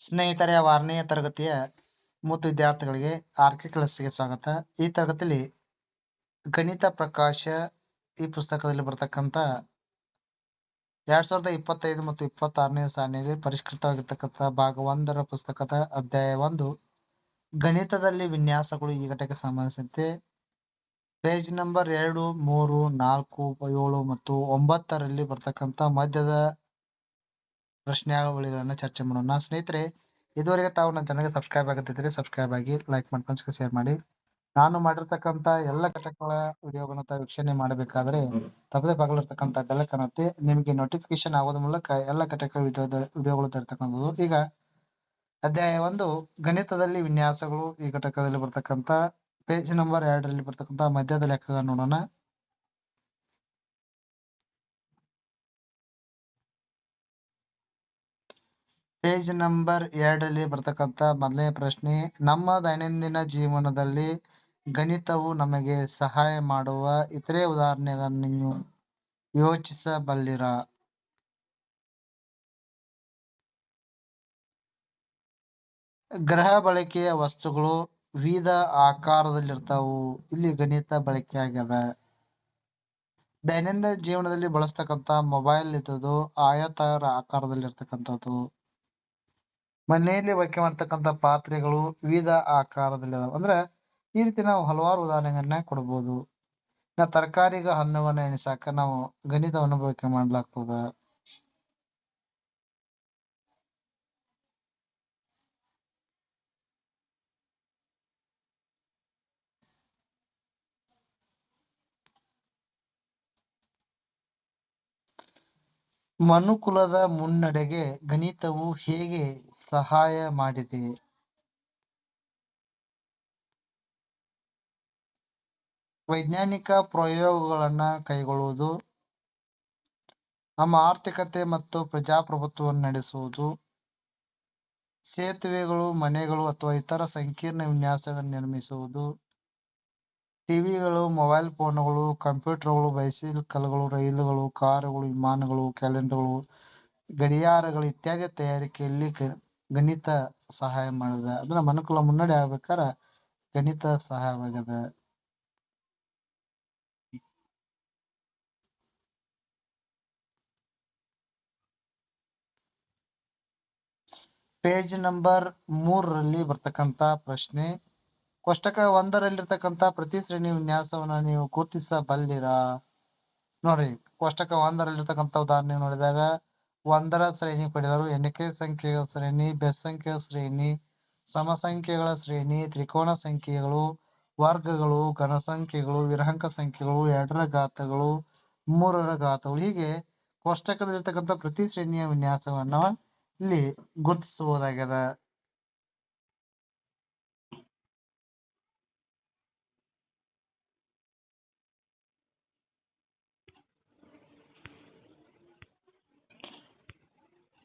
ಸ್ನೇಹಿತರೆ ಆರನೇ ತರಗತಿಯ ಮೂವತ್ತು ವಿದ್ಯಾರ್ಥಿಗಳಿಗೆ ಆರ್ಕೆ ಕ್ಲಾಸ್ಗೆ ಸ್ವಾಗತ. ಈ ತರಗತಿಯಲ್ಲಿ ಗಣಿತ, ಪ್ರಕಾಶ ಈ ಪುಸ್ತಕದಲ್ಲಿ ಬರ್ತಕ್ಕಂಥ ಎರಡ್ ಸಾವಿರದ ಇಪ್ಪತ್ತೈದು ಮತ್ತು ಇಪ್ಪತ್ತಾರನೇ ಸಾಲಿನಲ್ಲಿ ಪರಿಷ್ಕೃತವಾಗಿರ್ತಕ್ಕಂಥ ಭಾಗ ಒಂದರ ಪುಸ್ತಕದ ಅಧ್ಯಾಯ ಒಂದು. ಗಣಿತದಲ್ಲಿ ವಿನ್ಯಾಸಗಳು ಈ ಘಟಕ ಸಂಬಂಧಿಸಿದಂತೆ ಪೇಜ್ ನಂಬರ್ ಎರಡು, ಮೂರು, ನಾಲ್ಕು, ಏಳು ಮತ್ತು ಒಂಬತ್ತರಲ್ಲಿ ಬರ್ತಕ್ಕಂಥ ಮಧ್ಯದ ಪ್ರಶ್ನಾವಳಿಗಳನ್ನ ಚರ್ಚೆ ಮಾಡೋಣ. ಸ್ನೇಹಿತರೆ, ಇದುವರೆಗೆ ತಾವು ನನ್ನ ಚಾನಲ್ಗೆ ಸಬ್ಸ್ಕ್ರೈಬ್ ಆಗುತ್ತಿದ್ರೆ ಸಬ್ಸ್ಕ್ರೈಬ್ ಆಗಿ ಲೈಕ್ ಮಾಡ್ಕೊಂಡು ಶೇರ್ ಮಾಡಿ. ನಾನು ಮಾಡಿರ್ತಕ್ಕಂತ ಎಲ್ಲ ಘಟಕಗಳ ವಿಡಿಯೋಗಳನ್ನ ತಾವು ವೀಕ್ಷಣೆ ಮಾಡಬೇಕಾದ್ರೆ ತಪ್ಪದೆ ಭಾಗಲಿರ್ತಕ್ಕಂಥ ಬೆಲ್ಲ ಕಾಣುತ್ತೆ ನಿಮಗೆ ನೋಟಿಫಿಕೇಶನ್ ಆಗೋದ್ರ ಮೂಲಕ ಎಲ್ಲ ಘಟಕಗಳ ವಿಡಿಯೋಗಳು ತರ್ತಕ್ಕಂಥದ್ದು ಈಗ ಅಧ್ಯಾಯ ಒಂದು, ಗಣಿತದಲ್ಲಿ ವಿನ್ಯಾಸಗಳು ಈ ಘಟಕದಲ್ಲಿ ಬರ್ತಕ್ಕಂಥ ಪೇಜ್ ನಂಬರ್ ಎರಡರಲ್ಲಿ ಬರ್ತಕ್ಕಂತ ಮಧ್ಯದ ಲೆಕ್ಕಗಳನ್ನ ನೋಡೋಣ. ಪೇಜ್ ನಂಬರ್ ಎರಡರಲ್ಲಿ ಬರ್ತಕ್ಕಂಥ ಮೊದಲನೇ ಪ್ರಶ್ನೆ, ನಮ್ಮ ದೈನಂದಿನ ಜೀವನದಲ್ಲಿ ಗಣಿತವು ನಮಗೆ ಸಹಾಯ ಮಾಡುವ ಇತರೆ ಉದಾಹರಣೆಗಳನ್ನು ನೀವು ಯೋಚಿಸಬಲ್ಲಿರಾ? ಗ್ರಹ ಬಳಕೆಯ ವಸ್ತುಗಳು ವಿವಿಧ ಆಕಾರದಲ್ಲಿರ್ತಾವು. ಇಲ್ಲಿ ಗಣಿತ ಬಳಕೆ ಆಗ್ಯದ. ದೈನಂದಿನ ಜೀವನದಲ್ಲಿ ಬಳಸ್ತಕ್ಕಂಥ ಮೊಬೈಲ್ ಇದ್ದದ್ದು ಆಯತಾರ ಆಕಾರದಲ್ಲಿ ಇರ್ತಕ್ಕಂಥದ್ದು ಮನೆಯಲ್ಲಿ ಬಳಕೆ ಮಾಡ್ತಕ್ಕಂಥ ಪಾತ್ರೆಗಳು ವಿವಿಧ ಆಕಾರದಲ್ಲಿ ಅದಾವ. ಅಂದ್ರ ಈ ರೀತಿ ನಾವು ಹಲವಾರು ಉದಾಹರಣೆಗಳನ್ನ ಕೊಡ್ಬೋದು. ನಾ ತರಕಾರಿಗ ಹಣ್ಣವನ್ನ ಎಣಿಸಾಕ ನಾವು ಗಣಿತವನ್ನು ಬಳಕೆ ಮಾಡ್ಲಾಗ್ತದ. ಮನುಕುಲದ ಮುನ್ನಡೆಗೆ ಗಣಿತವು ಹೇಗೆ ಸಹಾಯ ಮಾಡಿದೆ? ವೈಜ್ಞಾನಿಕ ಪ್ರಯೋಗಗಳನ್ನ ಕೈಗೊಳ್ಳುವುದು, ನಮ್ಮ ಆರ್ಥಿಕತೆ ಮತ್ತು ಪ್ರಜಾಪ್ರಭುತ್ವವನ್ನು ನಡೆಸುವುದು, ಸೇತುವೆಗಳು, ಮನೆಗಳು ಅಥವಾ ಇತರ ಸಂಕೀರ್ಣ ವಿನ್ಯಾಸಗಳನ್ನು ನಿರ್ಮಿಸುವುದು ಟಿವಿಗಳು, ಮೊಬೈಲ್ ಫೋನ್ಗಳು, ಕಂಪ್ಯೂಟರ್ಗಳು, ಬೈಸಿಕಲ್ಗಳು, ರೈಲುಗಳು, ಕಾರುಗಳು, ವಿಮಾನಗಳು, ಕ್ಯಾಲೆಂಡರ್ಗಳು, ಗಡಿಯಾರಗಳು ಇತ್ಯಾದಿ ತಯಾರಿಕೆಯಲ್ಲಿ ಗಣಿತ ಸಹಾಯ ಮಾಡಿದ ಅಂದ್ರೆ ಮನುಕುಲ ಮುನ್ನಡೆ ಆಗ್ಬೇಕಾರ ಗಣಿತ ಸಹಾಯವಾಗದ ಪೇಜ್ ನಂಬರ್ ಮೂರರಲ್ಲಿ ಬರ್ತಕ್ಕಂತ ಪ್ರಶ್ನೆ ಕೋಷ್ಟಕ ಒಂದರಲ್ಲಿರ್ತಕ್ಕಂಥ ಪ್ರತಿ ಶ್ರೇಣಿ ವಿನ್ಯಾಸವನ್ನ ನೀವು ಗುರುತಿಸಬಲ್ಲಿರಾ. ನೋಡ್ರಿ ಕೋಷ್ಟಕ ಒಂದರಲ್ಲಿರ್ತಕ್ಕಂಥ ಉದಾಹರಣೆ ನೋಡಿದಾಗ, ಒಂದರ ಶ್ರೇಣಿ ಪಡೆದರು. ಎಣಿಕೆ ಸಂಖ್ಯೆಗಳ ಶ್ರೇಣಿ, ಬೆಸಂಖ್ಯೆಯ ಶ್ರೇಣಿ, ಸಮಸಂಖ್ಯೆಗಳ ಶ್ರೇಣಿ, ತ್ರಿಕೋನ ಸಂಖ್ಯೆಗಳು, ವರ್ಗಗಳು ಘನಸಂಖ್ಯೆಗಳು ವಿರಹಂಕ ಸಂಖ್ಯೆಗಳು, ಎರಡರ ಘಾತಗಳು, ಮೂರರ ಘಾತಗಳು. ಹೀಗೆ ಕೋಷ್ಟಕದಲ್ಲಿರ್ತಕ್ಕಂಥ ಪ್ರತಿ ಶ್ರೇಣಿಯ ವಿನ್ಯಾಸವನ್ನ ಇಲ್ಲಿ ಗುರುತಿಸಬಹುದಾಗ್ಯದ.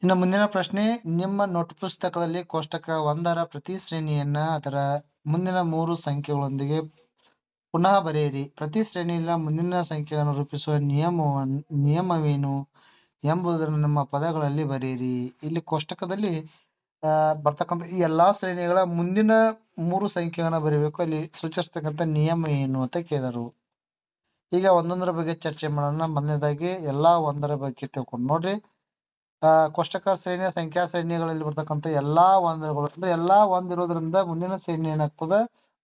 ಇನ್ನು ಮುಂದಿನ ಪ್ರಶ್ನೆ, ನಿಮ್ಮ ನೋಟ್ ಪುಸ್ತಕದಲ್ಲಿ ಕೋಷ್ಟಕ ಒಂದರ ಪ್ರತಿ ಶ್ರೇಣಿಯನ್ನ ಅದರ ಮುಂದಿನ ಮೂರು ಸಂಖ್ಯೆಗಳೊಂದಿಗೆ ಪುನಃ ಬರೆಯಿರಿ. ಪ್ರತಿ ಶ್ರೇಣಿಯ ಮುಂದಿನ ಸಂಖ್ಯೆಯನ್ನು ರೂಪಿಸುವ ನಿಯಮವನ್ನು ನಿಯಮವೇನು ಎಂಬುದನ್ನು ನಮ್ಮ ಪದಗಳಲ್ಲಿ ಬರೆಯಿರಿ. ಇಲ್ಲಿ ಕೋಷ್ಟಕದಲ್ಲಿ ಬರ್ತಕ್ಕಂಥ ಈ ಎಲ್ಲಾ ಶ್ರೇಣಿಗಳ ಮುಂದಿನ ಮೂರು ಸಂಖ್ಯೆಗಳನ್ನ ಬರೀಬೇಕು. ಅಲ್ಲಿ ಸೂಚಿಸ್ತಕ್ಕಂಥ ನಿಯಮ ಏನು ಅಂತ ಕೇಳಿದರು. ಈಗ ಒಂದೊಂದರ ಬಗ್ಗೆ ಚರ್ಚೆ ಮಾಡೋಣ. ಮೊದಲನೇದಾಗಿ ಎಲ್ಲಾ ಒಂದರ ಬಗ್ಗೆ ತಿಳ್ಕೊಂಡು ನೋಡ್ರಿ. ಕೋಷ್ಟಕ ಶ್ರೇಣಿಯ ಸಂಖ್ಯಾ ಶ್ರೇಣಿಗಳಲ್ಲಿ ಬರ್ತಕ್ಕಂಥ ಎಲ್ಲಾ ಒಂದರಗಳು, ಅಂದ್ರೆ ಎಲ್ಲಾ ಒಂದ್ ಇರೋದ್ರಿಂದ ಮುಂದಿನ ಶ್ರೇಣಿ ಏನಾಗ್ತದ?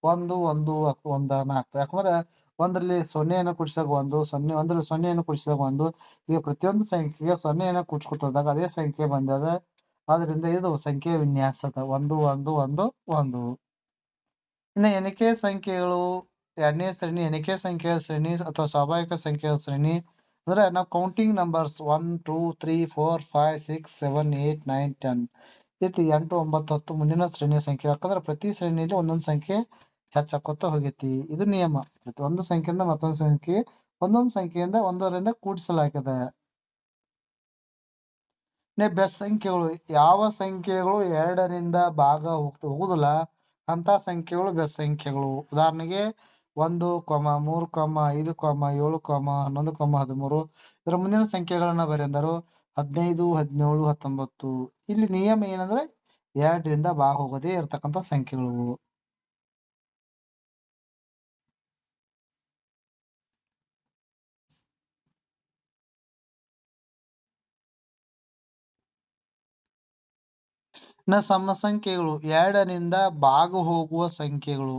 ಒಂದು ಒಂದು ಒಂದನ ಆಗ್ತದೆ. ಯಾಕಂದ್ರೆ ಒಂದ್ರಲ್ಲಿ ಸೊನ್ನೆಯನ್ನು ಕೂಡಿಸಿದಾಗ ಒಂದು, ಸೊನ್ನೆ, ಒಂದ್ರಲ್ಲಿ ಸೊನ್ನೆಯನ್ನು ಕೂಡಿಸಿದಾಗ ಒಂದು ಈಗ ಪ್ರತಿಯೊಂದು ಸಂಖ್ಯೆಗೆ ಸೊನ್ನೆಯನ್ನು ಕೂಡ್ಸ್ಕೊತದಾಗ ಅದೇ ಸಂಖ್ಯೆ ಬಂದದ. ಆದ್ರಿಂದ ಇದು ಸಂಖ್ಯೆ ವಿನ್ಯಾಸದ ಒಂದು ಒಂದು ಒಂದು ಒಂದು. ಇನ್ನು ಎಣಿಕೆ ಸಂಖ್ಯೆಗಳು, ಎರಡನೇ ಶ್ರೇಣಿ ಎಣಿಕೆ ಸಂಖ್ಯೆಯ ಶ್ರೇಣಿ ಅಥವಾ ಸ್ವಾಭಾವಿಕ ಸಂಖ್ಯೆಯ ಶ್ರೇಣಿ ಅಂದ್ರೆ ನಾವು counting numbers one two three four five six seven eight nine ten ಇತ್ತು ಎಂಟು, ಒಂಬತ್ತು, ಹತ್ತು ಮುಂದಿನ ಶ್ರೇಣಿಯ ಸಂಖ್ಯೆ ಯಾಕಂದ್ರೆ ಪ್ರತಿ ಶ್ರೇಣಿಯಲ್ಲಿ ಒಂದೊಂದು ಸಂಖ್ಯೆ ಹೆಚ್ಚಾಕೋತ ಹೋಗೈತಿ. ಇದು ನಿಯಮ. ಒಂದು ಸಂಖ್ಯೆಯಿಂದ ಮತ್ತೊಂದು ಸಂಖ್ಯೆ, ಒಂದೊಂದು ಸಂಖ್ಯೆಯಿಂದ ಒಂದರಿಂದ ಕೂಡಿಸಲಾಗಿದೆ ಬೆಸ್ಟ್ ಸಂಖ್ಯೆಗಳು. ಯಾವ ಸಂಖ್ಯೆಗಳು ಎರಡರಿಂದ ಭಾಗ ಹೋಗ್ತಾ, ಹೋಗುದಿಲ್ಲ. ಅಂತ ಸಂಖ್ಯೆಗಳು ಬೆಸ್ಟ್ ಸಂಖ್ಯೆಗಳು. ಉದಾಹರಣೆಗೆ ಒಂದು ಕೊಮ ಮೂರು ಕೊಮ ಐದು ಕೊಮ ಏಳು ಕೊಮ ಹನ್ನೊಂದು ಕೊಮ ಹದಿಮೂರು ಇದರ ಮುಂದಿನ ಸಂಖ್ಯೆಗಳನ್ನ ಬರೆದರು ಹದಿನೈದು, ಹದಿನೇಳು, ಹತ್ತೊಂಬತ್ತು. ಇಲ್ಲಿ ನಿಯಮ ಏನಂದ್ರೆ ಎರಡರಿಂದ ಬಾ ಹೋಗೋದೇ ಇರತಕ್ಕಂತ ಸಂಖ್ಯೆಗಳು. ಸಮ ಸಂಖ್ಯೆಗಳು ಎರಡರಿಂದ ಬಾಗು ಹೋಗುವ ಸಂಖ್ಯೆಗಳು.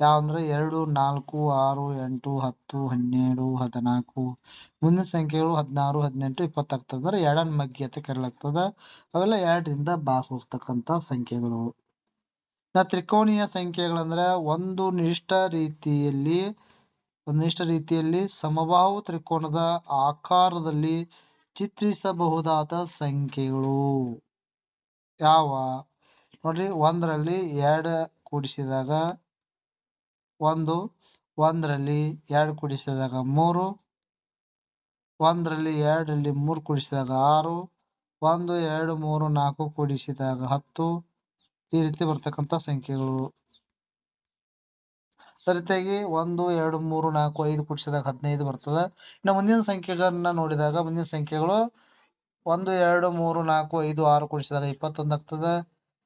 ಯಾವಂದ್ರೆ ಎರಡು, ನಾಲ್ಕು, ಆರು, ಎಂಟು, ಹತ್ತು, ಹನ್ನೆರಡು, ಹದಿನಾಲ್ಕು. ಮುಂದಿನ ಸಂಖ್ಯೆಗಳು ಹದಿನಾರು, ಹದಿನೆಂಟು ಇಪ್ಪತ್ತಾಗ್ತದೆ ಅಂದ್ರೆ ಎರಡನ್ ಮಗ್ಗಿ ಅಂತ ಕರೆಯಲಾಗ್ತದ. ಅವೆಲ್ಲ ಎರಡರಿಂದ ಬಾಗ್ ಹೋಗ್ತಕ್ಕಂತ ಸಂಖ್ಯೆಗಳು. ನಾ ತ್ರಿಕೋನೀಯ ಸಂಖ್ಯೆಗಳಂದ್ರೆ ಒಂದು ನಿಷ್ಠ ರೀತಿಯಲ್ಲಿ, ಒಂದು ನಿಷ್ಠ ರೀತಿಯಲ್ಲಿ ಸಮಬಾಹು ತ್ರಿಕೋನದ ಆಕಾರದಲ್ಲಿ ಚಿತ್ರಿಸಬಹುದಾದ ಸಂಖ್ಯೆಗಳು. ಯಾವ? ನೋಡ್ರಿ, ಒಂದರಲ್ಲಿ ಎರಡ ಕೂಡಿಸಿದಾಗ ಒಂದು, ಒಂದರಲ್ಲಿ ಎರಡು ಕೂಡಿಸಿದಾಗ ಮೂರು, ಒಂದರಲ್ಲಿ ಎರಡರಲ್ಲಿ ಮೂರು ಕೂಡಿಸಿದಾಗ ಆರು, ಒಂದು, ಎರಡು, ಮೂರು, ನಾಲ್ಕು ಕೂಡಿಸಿದಾಗ ಹತ್ತು. ಈ ರೀತಿ ಬರ್ತಕ್ಕಂಥ ಸಂಖ್ಯೆಗಳು. ಅದೇ ರೀತಿಯಾಗಿ ಒಂದು, ಎರಡು, ಮೂರು, ನಾಲ್ಕು, ಐದು ಕೂಡಿಸಿದಾಗ ಹದಿನೈದು ಬರ್ತದೆ. ಇನ್ನು ಮುಂದಿನ ಸಂಖ್ಯೆಗಳನ್ನ ನೋಡಿದಾಗ ಮುಂದಿನ ಸಂಖ್ಯೆಗಳು ಒಂದು, ಎರಡು, ಮೂರು, ನಾಲ್ಕು, ಐದು, ಆರು ಕೂಡಿಸಿದಾಗ ಇಪ್ಪತ್ತೊಂದು ಆಗ್ತದೆ.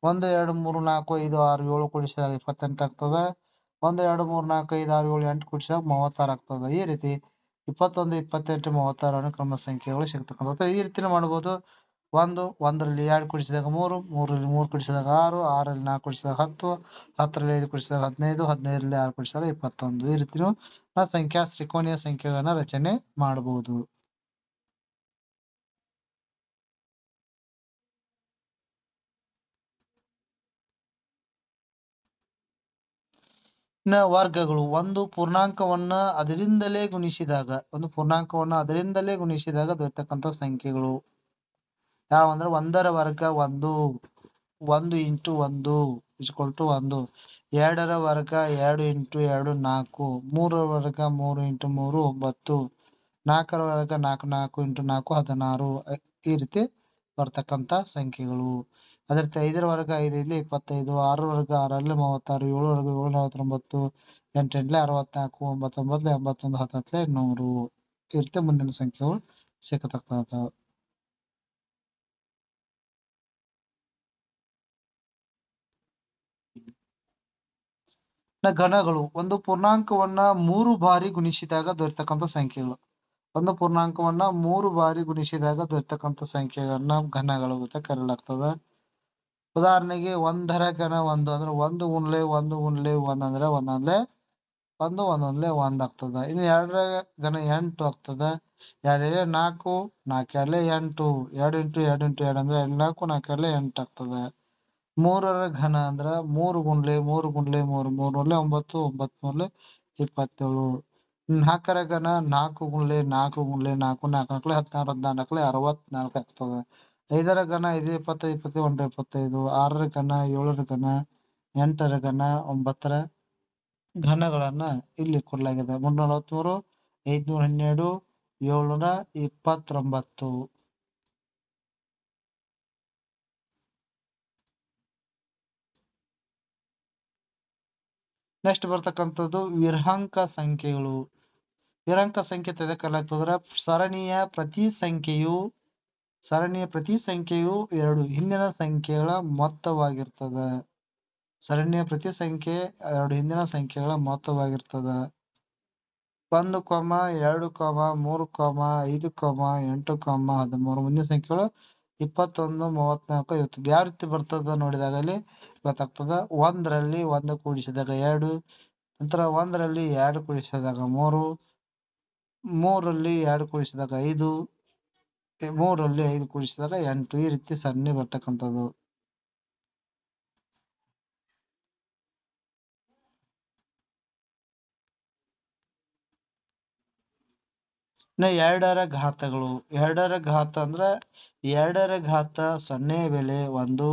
ಒಂದು, ಎರಡು, ಮೂರು, ನಾಲ್ಕು, ಐದು, ಆರು, ಏಳು ಕೂಡಿಸಿದಾಗ ಇಪ್ಪತ್ತೆಂಟು ಆಗ್ತದೆ. ಒಂದು ಎರಡು ಮೂರು ನಾಲ್ಕು ಐದು ಆರು ಏಳು ಎಂಟು ಕೂಡಿಸಿದಾಗ ಮೂವತ್ತಾರು ಆಗ್ತದೆ. ಈ ರೀತಿ ಇಪ್ಪತ್ತೊಂದು, ಇಪ್ಪತ್ತೆಂಟು ಮೂವತ್ತಾರು ಅನುಕ್ರಮ ಸಂಖ್ಯೆಗಳು ಸಿಗ್ತಕ್ಕಂಥದ್ದು ಈ ರೀತಿನು ಮಾಡ್ಬೋದು. ಒಂದು, ಒಂದರಲ್ಲಿ ಎರಡು ಕೂಡಿಸಿದಾಗ ಮೂರು, ಮೂರರಲ್ಲಿ ಮೂರು ಕೂಡಿಸಿದಾಗ ಆರು, ಆರಲ್ಲಿ ನಾಲ್ಕು ಕೂಡಿಸಿದಾಗ ಹತ್ತು, ಹತ್ತರಲ್ಲಿ ಐದು ಕೂಡಿಸಿದಾಗ ಹದಿನೈದು, ಹದಿನೈದರಲ್ಲಿ ಆರು ಕೂಡಿಸಿದಾಗ ಇಪ್ಪತ್ತೊಂದು. ಈ ರೀತಿನೂ ನಾವು ಸಂಖ್ಯಾ ತ್ರಿಕೋನೀಯ ಸಂಖ್ಯೆಗಳನ್ನ ರಚನೆ ಮಾಡಬಹುದು ಇನ್ನ ವರ್ಗಗಳು ಒಂದು ಪೂರ್ಣಾಂಕವನ್ನ ಅದರಿಂದಲೇ ಗುಣಿಸಿದಾಗ, ಒಂದು ಪೂರ್ಣಾಂಕವನ್ನ ಅದರಿಂದಲೇ ಗುಣಿಸಿದಾಗ ದೊರೆತಕ್ಕಂಥ ಸಂಖ್ಯೆಗಳು. ಯಾವಂದ್ರೆ ಒಂದರ ವರ್ಗ ಒಂದು ಒಂದು ಇಂಟು ಒಂದು ಟು ಒಂದು. ಎರಡರ ವರ್ಗ ಎರಡು ಇಂಟು ಎರಡು ನಾಲ್ಕು. ಮೂರರ ವರ್ಗ ಮೂರು ಇಂಟು ಮೂರು ಒಂಬತ್ತು. ನಾಲ್ಕರ ವರ್ಗ ನಾಲ್ಕು ನಾಲ್ಕು ಇಂಟು ನಾಲ್ಕು ಹದಿನಾರು. ಈ ರೀತಿ ಬರ್ತಕ್ಕಂಥ ಸಂಖ್ಯೆಗಳು. ಅದೇ ರೀತಿ ಐದರ ವರ್ಗ ಐದೈದಲಿ ಇಪ್ಪತ್ತೈದು, ಆರರ ವರ್ಗ ಆರಲ್ಲಿ ಮೂವತ್ತಾರು, ಏಳು ವರ್ಗ ಏಳು ನಲವತ್ತೊಂಬತ್ತು ಎಂಟೆಂಟ್ಲೆ ಅರವತ್ನಾಲ್ಕು ಒಂಬತ್ತೊಂಬತ್ಲೆ ಎಂಬತ್ತೊಂದು ಹತ್ತತ್ಲೆ ನೂರು ಈ ರೀತಿ ಮುಂದಿನ ಸಂಖ್ಯೆಗಳು ಸಿಕ್ಕತಕ್ಕಂಥವು ಘನಗಳು, ಒಂದು ಪೂರ್ಣಾಂಕವನ್ನ ಮೂರು ಬಾರಿ ಗುಣಿಸಿದಾಗ ದೊರೆತಕ್ಕಂಥ ಸಂಖ್ಯೆಗಳು. ಒಂದು ಪೂರ್ಣಾಂಕವನ್ನ ಮೂರು ಬಾರಿ ಗುಣಿಸಿದಾಗ ದೊರೆತಕ್ಕಂಥ ಸಂಖ್ಯೆಗಳನ್ನ ಘನಗಳು ಅಂತ ಕರೆಯಲಾಗ್ತದ ಉದಾಹರಣೆಗೆ ಒಂದರ ಘನ ಒಂದು ಅಂದ್ರೆ ಒಂದು ಗುಣ್ಲೆ ಒಂದು ಗುಣ್ಲೆ ಒಂದಂದ್ರೆ ಒಂದೊಂದ್ಲೆ ಒಂದು ಒಂದೊಂದ್ಲೆ ಒಂದ್ ಆಗ್ತದ. ಇನ್ನು ಎರಡರ ಘನ ಎಂಟು ಆಗ್ತದ. ಎರಡೇ ನಾಲ್ಕು ನಾಲ್ಕೆರಡ್ಲೆ ಎಂಟು, ಎರಡು ಇಂಟು ಎರಡು ಇಂಟು ಎರಡು ಅಂದ್ರೆ ಎರಡು ನಾಲ್ಕು ನಾಲ್ಕೆರಡ್ಲೆ ಎಂಟು ಆಗ್ತದ. ಮೂರರ ಘನ ಅಂದ್ರ ಮೂರು ಗುಂಡ್ಲೆ ಮೂರು ಗುಂಡ್ಲೆ ಮೂರು, ಮೂರ್ ಒಂಬತ್ತು ಒಂಬತ್ತು ಮೂರ್ಲೆ ಇಪ್ಪತ್ತೇಳು. ನಾಲ್ಕರ ಘನ ನಾಲ್ಕು ಗುಂಡ್ಲೆ ನಾಲ್ಕು ಗುಂಡ್ಲೆ ನಾಲ್ಕು ನಾಲ್ಕು ಹದಿನಾರು ಹದಿನಾಲ್ಕಲೆ ಅರವತ್ನಾಲ್ಕು ಆಗ್ತದ. ಐದರ ಘನ ಐದು ಇಪ್ಪತ್ತೈದು ಇಪ್ಪತ್ತೈದು ಒಂಟು ಇಪ್ಪತ್ತೈದು, ಆರರ ಘನ, ಏಳರ ಘನ, ಎಂಟರ ಘನ, ಒಂಬತ್ತರ ಘನಗಳನ್ನ ಇಲ್ಲಿ ಕೊಡಲಾಗಿದೆ. ಮುನ್ನೂರ ನಲವತ್ಮೂರು, ಐದ್ನೂರ ಹನ್ನೆರಡು, ಏಳ್ನೂರ ಇಪ್ಪತ್ತೊಂಬತ್ತು. ನೆಕ್ಸ್ಟ್ ಬರ್ತಕ್ಕಂಥದ್ದು ವಿರಹಂಕ ಸಂಖ್ಯೆಗಳು. ವಿರಹಂಕ ಸಂಖ್ಯೆ ತೆಗೆದುಕೊಳ್ಳಲಾಗ್ತದ್ರ ಸರಣಿಯ ಪ್ರತಿ ಸಂಖ್ಯೆಯು ಸರಣಿಯ ಪ್ರತಿ ಸಂಖ್ಯೆಯು ಎರಡು ಹಿಂದಿನ ಸಂಖ್ಯೆಗಳ ಮೊತ್ತವಾಗಿರ್ತದ. ಸರಣಿಯ ಪ್ರತಿ ಸಂಖ್ಯೆ ಎರಡು ಹಿಂದಿನ ಸಂಖ್ಯೆಗಳ ಮೊತ್ತವಾಗಿರ್ತದ. ಒಂದು ಕೋಮ, ಎರಡು ಕೋಮ, ಮೂರು ಕೋಮ, ಐದು ಕೋಮ, ಎಂಟು ಕೋಮ, ಹದಿಮೂರು ಮುಂದಿನ ಸಂಖ್ಯೆಗಳು ಇಪ್ಪತ್ತೊಂದು, ಮೂವತ್ನಾಲ್ಕು ಇವತ್ತು ಯಾವ ರೀತಿ ಬರ್ತದ ನೋಡಿದಾಗ ಅಲ್ಲಿ ಗೊತ್ತಾಗ್ತದ. ಒಂದರಲ್ಲಿ ಒಂದು ಕೂಡಿಸಿದಾಗ ಎರಡು, ನಂತರ ಒಂದರಲ್ಲಿ ಎರಡು ಕೂಡಿಸಿದಾಗ ಮೂರು, ಮೂರಲ್ಲಿ ಎರಡು ಕೂಡಿಸಿದಾಗ ಐದು ಮೂರಲ್ಲಿ ಐದು ಕೂಡಿಸಿದಾಗ ಎಂಟು. ಈ ರೀತಿ ಸರಣಿ ಬರ್ತಕ್ಕಂಥದ್ದು. ಇನ್ನ ಎರಡರ ಘಾತಗಳು. ಎರಡರ ಘಾತ ಅಂದ್ರ ಎರಡರ ಘಾತ ಸೊನ್ನೆ ಬೆಲೆ ಒಂದು,